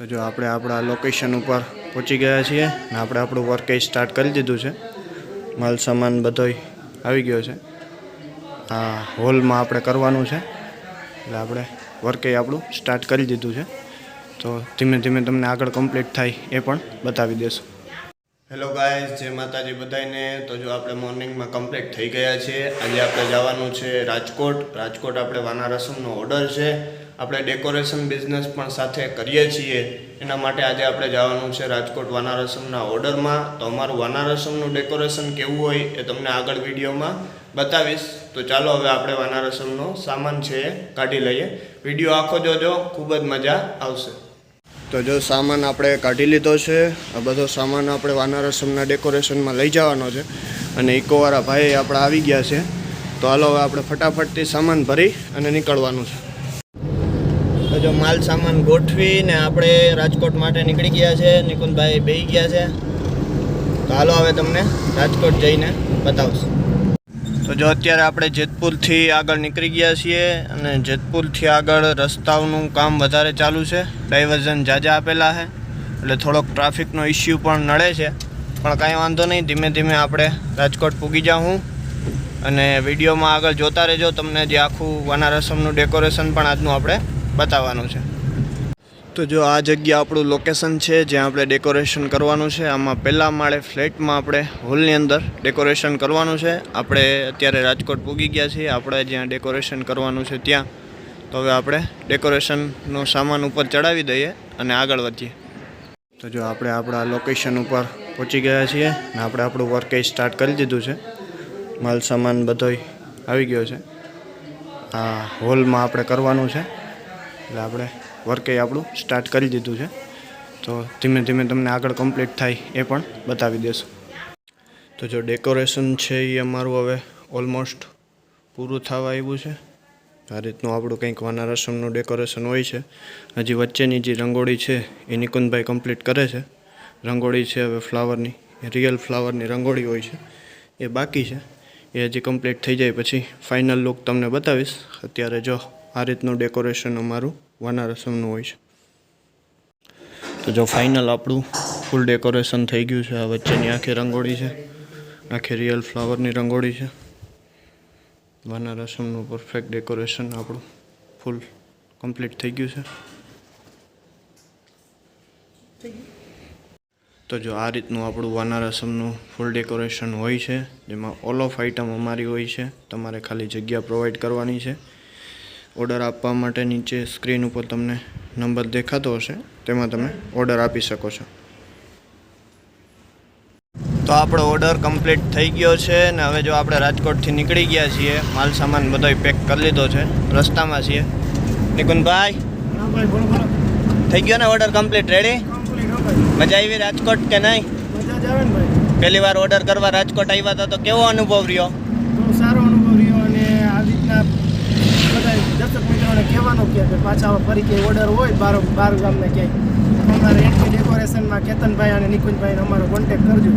તો જો આપણે આપણા લોકેશન ઉપર પહોંચી ગયા છીએ ને આપણે આપણું વર્ક એ સ્ટાર્ટ કરી દીધું છે. માલ સામાન બધોય આવી ગયો છે. આ હોલમાં આપણે કરવાનું છે. એટલે આપણે વર્કે આપણું સ્ટાર્ટ કરી દીધું છે. તો ધીમે ધીમે તમને આગળ કમ્પ્લીટ થાય એ પણ બતાવી દેશું. હેલો ગાય જય માતાજી બધાને તો જો આપણે મોર્નિંગમાં કમ્પ્લીટ થઈ ગયા છીએ આજે આપણે જવાનું છે રાજકોટ. રાજકોટ આપણે વાના રસમનો ઓર્ડર છે. આપણે ડેકોરેશન બિઝનેસ પણ સાથે કરીએ છીએ. એના માટે આજે આપણે જવાનું છે રાજકોટ વાના રસમના ઓર્ડરમાં. તો અમારું વાના રસમનું ડેકોરેશન કેવું હોય એ તમને આગળ વિડીયોમાં બતાવીશ. તો ચાલો હવે આપણે વાના રસમનો સામાન છે કાઢી લઈએ. વીડિયો આખો જોજો, ખૂબ જ મજા આવશે. તો જો સામાન આપણે કાઢી લીધો છે, આ બધો સામાન આપણે વાનારસમના ડેકોરેશનમાં લઈ જવાનો છે. અને ઇકોવાળા ભાઈ આપણે આવી ગયા છે. તો હાલો હવે આપણે ફટાફટથી સામાન ભરી અને નીકળવાનું છે. તો જો માલ સામાન ગોઠવીને આપણે રાજકોટ માટે નીકળી ગયા છે. નિકુંદભાઈ બેસી ગયા છે. તો હાલો હવે તમને રાજકોટ જઈને બતાવશું. તો જો અત્યારે આપણે જેતપુરથી આગળ નીકળી ગયા છીએ અને જેતપુરથી આગળ રસ્તાઓનું કામ વધારે ચાલુ છે. ડાયવર્ઝન જાજા આપેલા છે. એટલે થોડોક ટ્રાફિકનો ઇસ્યુ પણ નડે છે. પણ કાંઈ વાંધો નહીં, ધીમે ધીમે આપણે રાજકોટ પૂગી જાઉં અને વિડીયોમાં આગળ જોતા રહેજો. તમને જે આખું વાના રસમનું ડેકોરેશન પણ આજનું આપણે બતાવવાનું છે. તો જો આ જગ્યા આપણું લોકેશન છે, જ્યાં આપણે ડેકોરેશન કરવાનું છે, આમાં પહેલાં માળે ફ્લેટમાં આપણે હોલની અંદર ડેકોરેશન કરવાનું છે. આપણે અત્યારે રાજકોટ પૂગી ગયા છીએ, આપણે જ્યાં ડેકોરેશન કરવાનું છે ત્યાં. તો હવે આપણે ડેકોરેશનનો સામાન ઉપર ચડાવી દઈએ અને આગળ વધીએ. તો જો આપણે આપણા લોકેશન ઉપર પહોંચી ગયા છીએ અને આપણે આપણું વર્ક સ્ટાર્ટ કરી દીધું છે. માલ સામાન બધોય આવી ગયો છે. આ હોલમાં આપણે કરવાનું છે. એટલે આપણે વર્કે આપણું સ્ટાર્ટ કરી દીધું છે. તો ધીમે ધીમે તમને આગળ કમ્પ્લીટ થાય એ પણ બતાવી દેશું. તો જો ડેકોરેશન છે એ અમારું હવે ઓલમોસ્ટ પૂરું થવા આવ્યું છે. આ રીતનું આપણું કંઈક વાના રસમનું ડેકોરેશન હોય છે. હજી વચ્ચેની જે રંગોળી છે એ નિકુંદભાઈ કમ્પ્લીટ કરે છે. રંગોળી છે હવે ફ્લાવરની રિયલ ફ્લાવરની રંગોળી હોય છે. એ બાકી છે. એ હજી કમ્પ્લીટ થઈ જાય પછી ફાઇનલ લુક તમને બતાવીશ. અત્યારે જો આ રીતનું ડેકોરેશન અમારું વાના રસમનું હોય છે. તો જો ફાઇનલ આપણું ફૂલ ડેકોરેશન થઈ ગયું છે. આ વચ્ચેની આખી રંગોળી છે. આખી રિયલ ફ્લાવરની રંગોળી છે. વાના રસમનું પરફેક્ટ ડેકોરેશન આપણું ફૂલ કમ્પ્લીટ થઈ ગયું છે. તો જો આ રીતનું આપણું વાના રસમનું ફૂલ ડેકોરેશન હોય છે, જેમાં ઓલ ઓફ આઇટમ અમારી હોય છે. તમારે ખાલી જગ્યા પ્રોવાઈડ કરવાની છે. ઓર્ડર આપવા માટે નીચે સ્ક્રીન ઉપર તમને નંબર દેખાતો હશે, તેમાં તમે ઓર્ડર આપી શકો છો. તો આપણો ઓર્ડર કમ્પ્લીટ થઈ ગયો છે ને હવે જો આપણે રાજકોટથી નીકળી ગયા છીએ, માલ સામાન બધો પેક કરી લીધો છે, રસ્તામાં છીએ. નિકુંજભાઈ હા ભાઈ બોલો બોલો થઈ ગયો ને ઓર્ડર કમ્પ્લીટ રેડી મજા આવી રાજકોટ કે નહીં? આવે પહેલી વાર ઓર્ડર કરવા રાજકોટ આવ્યા હતા તો કેવો અનુભવ રહ્યો? સારો અનુભવ રહ્યો અને આ રીતના કહેવાનું કે કે પાછા ફરી કંઈ ઓર્ડર હોય બાર બાર ગામને ક્યાંય. અમારે એન્ટ્રી ડેકોરેશનમાં કેતનભાઈ અને નિકુંજભાઈને અમારો કોન્ટેક્ટ કરજો.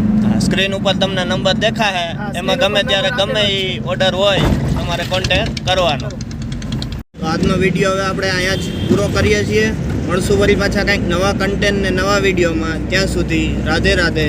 સ્ક્રીન ઉપર તમને નંબર દેખાય એમાં ગમે ત્યારે ગમે એ ઓર્ડર હોય તમારે કોન્ટેક કરવાનો. આજનો વીડિયો હવે આપણે અહીંયા જ પૂરો કરીએ છીએ. મળશું વળી પાછા કંઈક નવા કન્ટેન્ટ ને નવા વિડીયોમાં ત્યાં સુધી રાધે રાધે